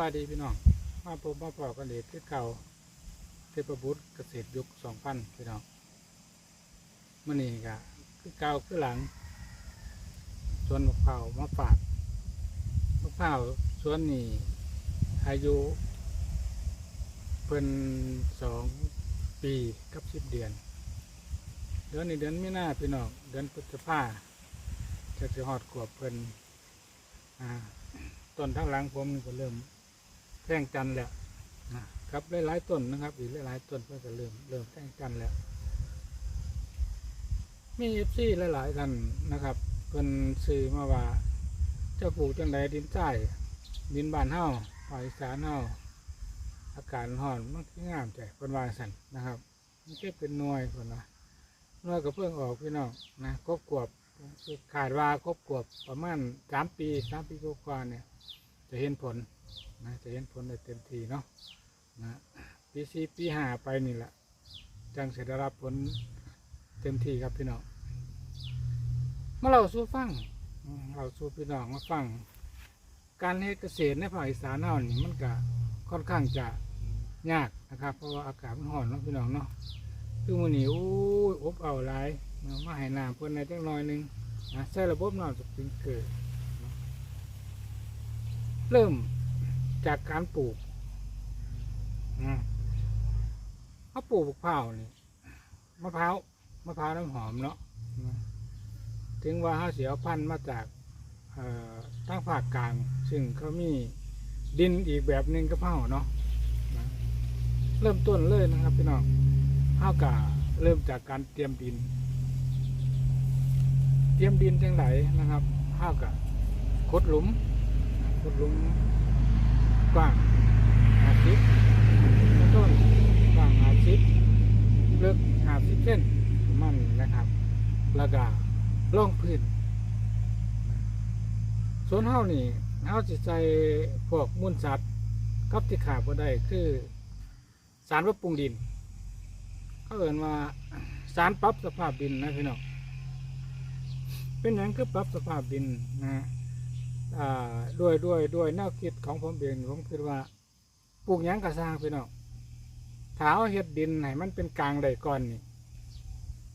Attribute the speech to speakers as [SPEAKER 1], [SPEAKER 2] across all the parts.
[SPEAKER 1] บายดีพี่น้อง มาพบมาพอกันเด็กคือเก่าเทพบุตรเกษตรยุคสองพันพี่น้องมื่อนี้ก็คือเก่าคือหลัง สวนมะพร้าวมาฝากมะพร้าวสวนนี้อายุเป็นสองปีกับสิบเดือน เดือนนี้เดือนไม่น่าพี่น้องเดือนพฤษภาจะจะหอดขวบเพิ่นอ่าต้นทั้งหลังผมก็เริ่ม แท่งจันแล้วนะครับหลายๆต้นนะครับ อีกหลายๆต้นเพื่อจะเริ่มเริ่มแท่งจันแล้ว มีเอฟซีหลายๆท่านนะครับเพิ่นซื้อมาว่าเจ้าปลูกจังไดดินใต้ดินบ้านเฮาภาคอีสานเฮาอากาศร้อนมันคืองามใจเพิ่นว่าสั่นนะครับมันแค่เป็นหน่วยคนนะหน่วยก็เพิ่งออกพี่น้องนะครบกวบขาดว่าครบกวบประมาณสามปีสามปีกว่าเนี่ยจะเห็นผล นะจะเห็นผลได้เต็มทีเนาะนะปีสี่ปีห้าไปนี่แหละจังจะได้รับผลเต็มที่ครับพี่น้องมาเราสู้ฟังเราสู้พี่น้องมาฟัง การเฮ็ดเกษตรในภาคอีสานเฮานี่มันก็ค่อนข้างจะยากนะครับ เพราะว่าอากาศมันร้อนเนาะพี่น้องเนาะคือมื้อนี้อู้อบเอาหลายเอามาให้น้ำเพิ่นในจักหน่อยหนึงนะใช้ระบบน้ำสปริงเกอร์เริ่ม จากการปลูกนะเขาปลูกมะพร้าวนี่มะพร้าวมะพร้าวน้ำหอมเนาะนะถึงว่าเขาเสียพันธุ์มาจากเอ่อทางภาคกลาง ซึ่งเขามีดินอีกแบบหนึ่งก็เผาเนาะนะเริ่มต้นเลยนะครับพี่น้องข้าวกาเริ่มจากการเตรียมดิน เตรียมดินจังไหนนะครับข้าวกาขุดหลุมขุดหลุม กว้างห้าสิบต้นกว้างห้าสิบลึกห้าสิบเส้นมันนะครับแล้วก็ล่องพื้นส่วนเฮานี่เฮาสิตใส่พวกมูลสัตว์กับที่ขาดบ่ได้คือสารปรับปรุงดินเขาเอ่นว่าสารปรับสภาพดินนะพี่น้องเป็นอย่างคือปรับสภาพดินนะฮะ ด้วยด้วยด้วยแนวคิดของผมเองผมคิดว่าปลูกหยังกระสร้างพี่น้องถ้าเอาเฮ็ดดินให้มันเป็นกลางได้ก่อนนี่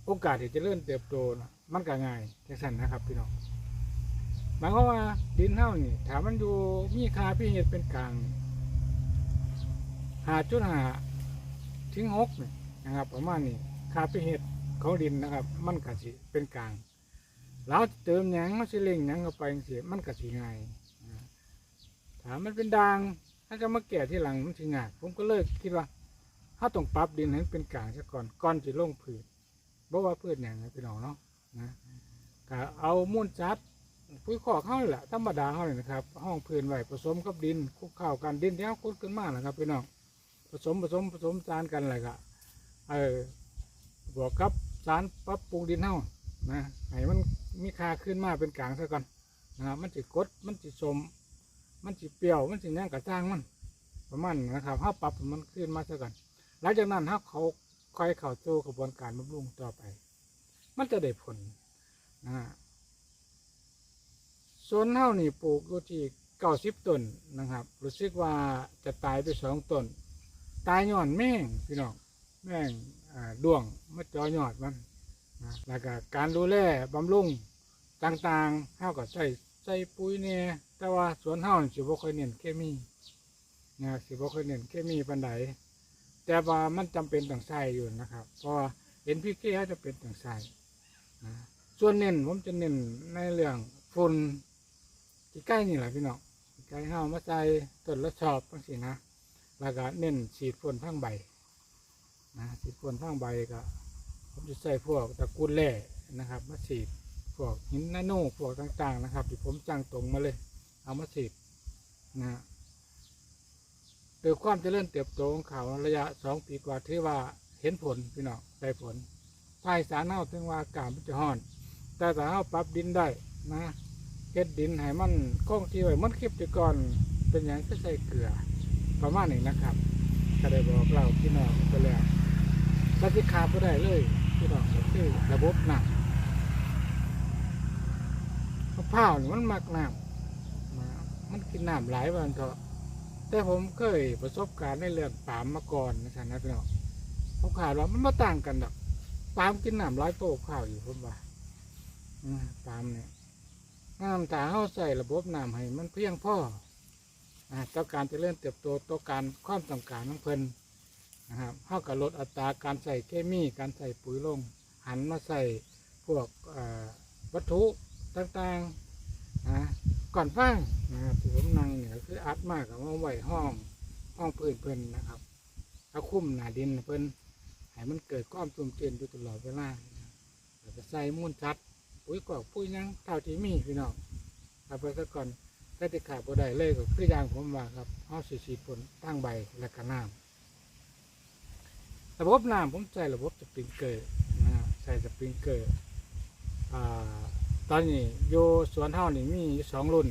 [SPEAKER 1] โอกาสที่จะเริ่มเติบโตนะมันก็ง่ายจังซั่นนะครับพี่น้องหมายความว่าดินเฮานี่ถ้ามันอยู่มีค่าพิเศษเป็นกลางหาจุดหาถึงหกนะครับประมาณนี้ค่าพิเศษของดินนะครับ มันก็สิเป็นกลาง เราเติมหยังมันสิเล่งหยังเข้าไปจังซี่มันก็สิง่ายนะถามมันเป็นด่างถ้าจะมาแก่ที่หลังมันสิงายผมก็เลยคิดว่าถ้าต้องปรับดินให้มันเป็นกลางซะก่อนก่อนจะลงพืชบ่ว่าพืชหยังนะพี่น้องเนาะนะก็เอามูลจัดปุ๋ยขอกเข้านี่แหละธรรมดาเขาเลยนะครับห้องพื้นไว้ผสมกับดินคลุกเข้ากันดินที่เขาคุดขึ้นมานะครับพี่น้องผสมผสมผสมจานกันอะไรก็เออบวกกับสารปรับปรุงดินเฮานะให้มัน มีค่าขึ้นมาเป็นกลางซะก่อนนะครับ มันจิกดมันจิสมมันจิเปรี้ยว มันจิย่างกระจ้างมันประมาณนั้นนะครับเขาปรับมันขึ้นมาซะก่อนหลังจากนั้นเขาเขาค่อยเข้าสู่กระบวนการบำรุงต่อไป มันจะได้ผลนะฮะส่วนเท่านี่ปลูกอยู่ที่เก้าสิบต้นนะครับ รู้สึกว่าจะตายไปสองต้น ตายย้อนแม่งพี่น้องแม่งอ่าด้วงมาจอยอดมัน นะแล้วก็การดูแลบำรุงต่างๆเฮาก็ใส่ใส่ปุ๋ยเนี่ยแต่ว่าสวนเฮาสิบ่ค่อยเน้นเคมีนะสิบ่ค่อยเน้นเคมีปานใดแต่ว่ามันจำเป็นต้องใส่อยู่นะครับ เพราะเห็นพี่เก้จะเป็นต้องใส่นะส่วนเน้นผมจะเน้นในเรื่องฝุ่นที่ใกล้นี่แหละพี่น้องใกล้เฮามาใส่ต้นละชอบจังซี่นะแล้วก็เน้นฉีดพ่นทั้งใบนะฉีดพ่นทั้งใบก็ ผมจะใส่พวกตะกรุดแร่นะครับมาฉีดพวกหินนาโนพวกต่างๆนะครับที่ผมจ้างตรงมาเลย เอามาฉีดนะฮะโดยความเจริญเติบโตของเขาระยะสองปีกว่าถือว่าเห็นผลพี่น้องได้ผลภายสารเน่าถึงว่าอากาศมันจะห้อน แต่ถ้าเราปรับดินได้นะเก็ดดินให้มันคงที่ไว้มันคลิปจะก่อนเป็นอย่างก็ใส่เกลือประมาณนี้นะครับก็ได้บอกเราพี่น้องไปแล้วปฏิคาบ่ได้เลย พี่น้องก็คือระบบน้ำมะพร้าวนี่มันมักน้ำนะมันกินน้ำหลายวันก็แต่ผมเคยประสบการณ์ในเรื่องปามมาก่อนนะท่านนะพี่น้องผมขาดว่ามันมาต่างกันดอกปามกินน้ำร้อยโตข้าวอยู่ผมว่าปามเนี่ยน้ำตาเข้าใส่ระบบน้ำให้มันเพียงพออ่าต่อการจเจริญเติบโตต่อการความต้องการของเพิ่น นะครับเข้ากับลดอัตราการใส่เคมีการใส่ปุ๋ยลง หันมาใส่พวกวัตถุต่างๆนะก่อนฟังนะครับที่ผมนั่งเนี่ยคืออัดมากกับว่าไหวห้องห้องพื้นเพิ่อนนะครับเอาคุ้มหนาดินเพิ่นให้มันเกิดความชุ่มชื้นอยู่ตลอดเวลานะครับแล้วก็ใส่มูลชัดปุ๋ยกอกปุ๋ยยังเท่าที่มีพี่น้องเอาไปซะก่อนถ้าจะขาดบ่ได้เลยก็คืออยางผมว่าครับเอาสีสีผลตั้งใบและก็น้ำ ระบบน้ำผมใช้ระบบสปริงเกอร์นะใช้สปริงเกอร์อ่าตอนนี้โยสวนเท่านี่มีสองรุ่น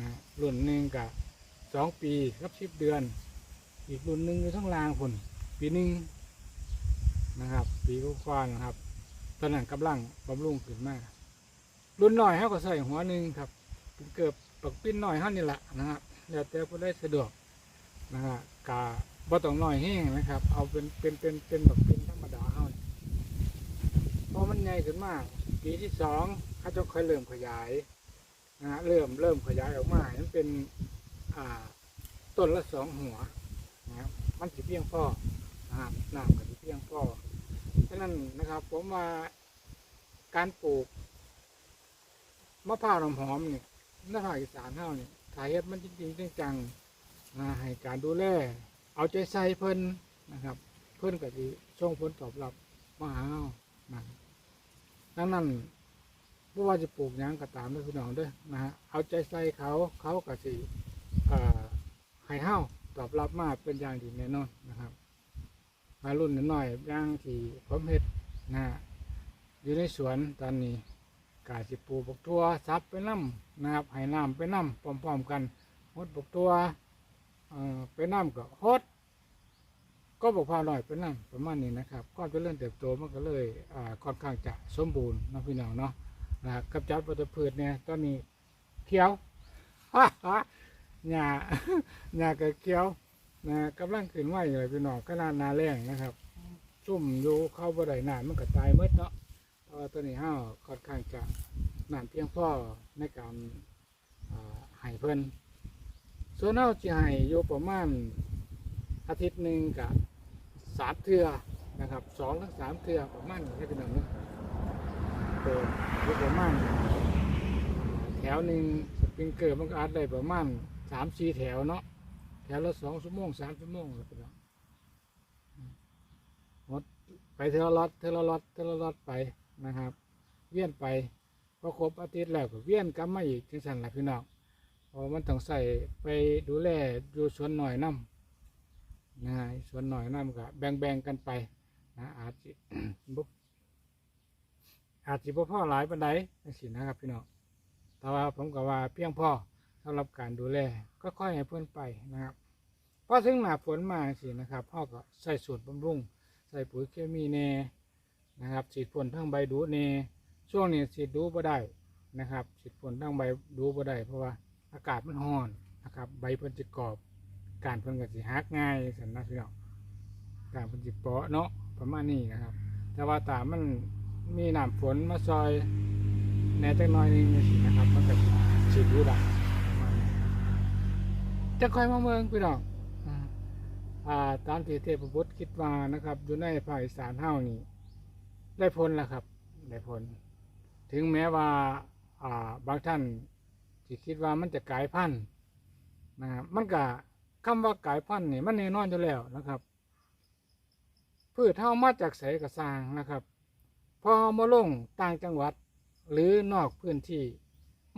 [SPEAKER 1] นะรุ่นหนึ่งกับสองปีกับสิบเดือน อีกรุ่นหนึ่งอยู่ทั้งรางผลปีหนึ่งนะครับ ปีกควาๆนะครับ ตอนนั้นกำลังบำรุงขึ้นมากรุ่นหน่อยเขาก็ใส่หัวหนึ่งครับเกือบปักปิ้นหน่อยเท่านี่แหละนะฮะแล้วแต่ผู้ได้สะดวกนะฮะกา บ่ต้องหน่อยแห้งนะครับ เอาเป็นเป็นเป็นเป็นปักปิ้นธรรมดาเท่านี่พอมันใหญ่ขึ้นมากปีที่สองเขาจะค่อยเริ่มขยายนะฮะเริ่มเริ่มขยายออกมาให้มันเป็นอ่าต้นละสองหัวนะครับมันสิเพียงพ่อนะครับน้ำก็สิเพียงพ่อฉะนั้นนะครับ ผมว่าการปลูกมะพร้าวน้ำหอมเนี่ยในภาคอีสานเท่าเนี่ยถ้าเฮ็ดมันจริงๆจังๆนะให้การดูแล เอาใจใส่เพิ่นนะครับ เพิ่นก็สิส่งผลตอบรับมาหาเรานะดังนั้นบ่ว่าจะปลูกหยังก็ตามด้อพี่น้องเด้อนะฮะเอาใจใส่เขาเขาก็สิอ่อให้เฮาตอบรับมาเป็นอย่างดีแน่นอนนะครับมารุ่นน้อยๆย่างที่ผมเห็ดนะฮะอยู่ในสวนตอนนี้กาสิปลูกบกตัวซับไปน้ำนะครับให้น้ำไปน้ำพร้อมๆกันฮดบกตัว ไปน้ำก็ฮดก็บอกพาหน่อยไปน้ำประมาณนี้นะครับก็จะเริ่มเติบโตมันก็เลยอ่าค่อนข้างจะสมบูรณ์นะพี่น้องเนาะนะกับจัดวัตถุพืชเนี่ยตอนนี้เขียวหญ้าหญ้าก็เขียวนะกำลังขึ้นไหวเลยพี่น้องขนาดนาแรงนะครับซุ่มอยู่เข้าบ่ได้นานมันก็ตายหมดเนาะเพราะตัวนี้ห้าวค่อนข้างจะนานเพียงพอในการอ่าให้เพิ่น ส่วนเฮาสิให้อยู่ประมาณอาทิตย์หนึ่งกับสามเทื่อนะครับสองถึงสามเทื่อประมาณนี้ให้พี่น้องเนาะเปิดอยู่ประมาณแถวหนึ่งสปริงเกอร์มันก็อาจได้ประมาณสามสี่แถวเนาะแถวละสองชั่วโมงสามชั่วโมงเลยพี่น้องหมดไปเทละล็อตเทละล็อตเทละล็อตไปนะครับ เวียนไปพอครบอาทิตย์แล้วก็เวียนกลับมาอีกจังสันละพี่น้อง พราะมันต้องใส่ไปดูแลอยู่สวนหน่อยน้ำนะฮะสวนหน่อยน้ำก็แบ่งๆกันไปนะอาจจะบุอาจจะพ่อหลายปันไดจังสินะครับพี่น้องแต่ว่าผมก็ว่าเพียงพอสำหรับการดูแลก็ค่อยให้เพื่อนไปนะครับพอถึงหน้าฝนมาสินะครับพ่อก็ใส่สูตรบำรุงใส่ปุ๋ยเคมีเนนะครับฉีดพ่นทั้งใบดูเนช่วงนี้ฉีดดูบ่ได้นะครับฉีดพ่นทั้งใบดูบ่ได้เพราะว่า อากาศมันร้อนนะครับ ใบเพิ่นจะกรอบ การเพิ่นก็สิหักง่ายสันนะพี่น้องการเพิ่นสิเปาะเนาะประมาณนี้นะครับ แต่ว่าตามมันมีน้ำฝนมาซอยแหน่จักหน้อยนึงสินะครับมันก็สิฉีดดูได้จะคอยมาเมืองพี่น้องอ่าอ่าตามที่เทพบุตรคิดว่านะครับอยู่ในภาคอีสานเฮานี่ได้ผลแล้วครับ ได้ผล ถึงแม้ว่าอ่าบางท่าน ที่คิดว่ามันจะกลายพันธุ์นะครับมันก็คำว่ากลายพันธุ์นี่มันแน่นอนอยู่แล้วนะครับพืชเท่ามาจากไสกระสางนะครับ พอมาลงต่างจังหวัด หรือนอกพื้นที่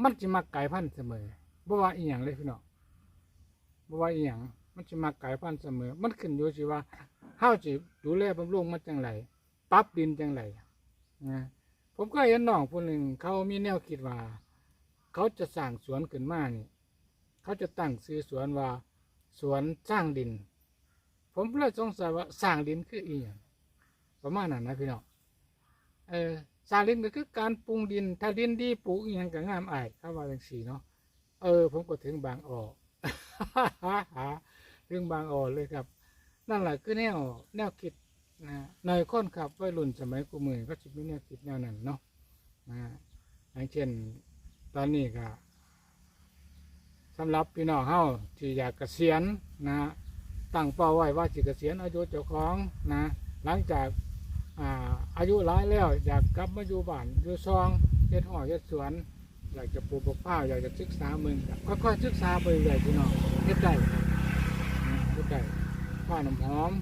[SPEAKER 1] มันจะมากลายพันธุ์เสมอบ่ว่าอีหยังเลยพี่น้องบ่ว่าอีหยังมันจะมาไก่พันธุ์เสมอ มันขึ้นอยู่สิว่าเฮาสิดูแลบำรุงมันจังไรปรับดินจังไรนะผมก็เห็นน้องผู้หนึ่งเขามีแนวคิดว่า เขาจะสร้างสวนขึ้นมานี่เขาจะตั้งชื่อสวนว่า สวนสร้างดิน ผมเลยสงสัยว่าสร้างดินคืออีหยังประมาณนั้นนะพี่น้องเออสร้างดินก็คือการปรุงดิน ถ้าดินดีปลูกอีหยังก็งามอายเขาว่าจังสี่เนาะเออ ผมก็ถึงบางออกถึงบางออนเลยครับ นั่นแหละคือแนวแนวคิดนะหน่อคนครับวัยรุ่นสมัยกูมือก็จะมีแนวคิดแนวนั้นเนาะนะอย่างเช่น ตอนนี้ก็สำหรับพี่น้องเฮาที่อยากเกษียณนะ ตั้งเป้าไว้ว่าสิเกษียณอายุเจ้าของนะ หลังจากอ่าอายุหลายแล้วอยากกลับมาอยู่บ้านอยู่ซองเฮ็ดห่อเฮ็ดสวน อยากจะปลูกมะพร้าวอยากจะศึกษาเมืองก็ค่อยๆศึกษาไปเรื่อยๆพี่น้องเฮ็ดได้ครับนะเฮ็ดได้ข้าวน้ำหอม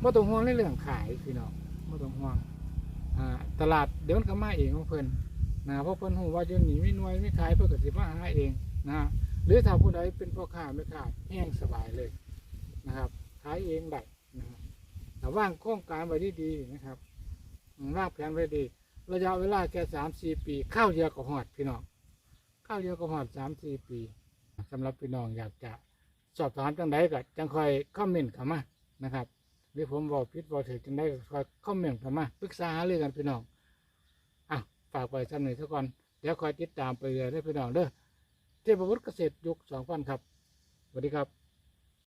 [SPEAKER 1] ไม่ต้องห่วงในเรื่องขายพี่น้องไม่ต้องห่วงอ่าตลาดเดี๋ยวมันก็มาเองของเพิ่น นะเพราะเพิ่นหูว่าอยู่นี่ไม่หน่วยไม่ขายเพิ่นก็สิมาหาเองนะหรือถ้าผู้ใดเป็นพ่อค้าไม่ขายแห้งสบายเลยนะครับขายเองได้นะครับแต่ว่างโครงการไว้ดีๆนะครับวางแผนไว้ดี ระยะเวลาแค่สามสี่ปี ข้าวเดียวก็หอดพี่น้องข้าวเดียวก็หอดสามสี่ปีสำหรับพี่น้องอยากจะสอบถามจังใดก็จังคอยคอมเมนต์เข้ามานะครับหรือผมบอกพิดบอกถือจังใดก็คอยคอมเมนต์เข้ามาปรึกษาหารือกันพี่น้อง ฝากไปสักหนึ่งสักก่อนเดี๋ยวคอยติดตามไปเรื่อยๆพี่น้องเด้อเทพบุตรเกษตรยุคสองพันครับสวัสดีครับ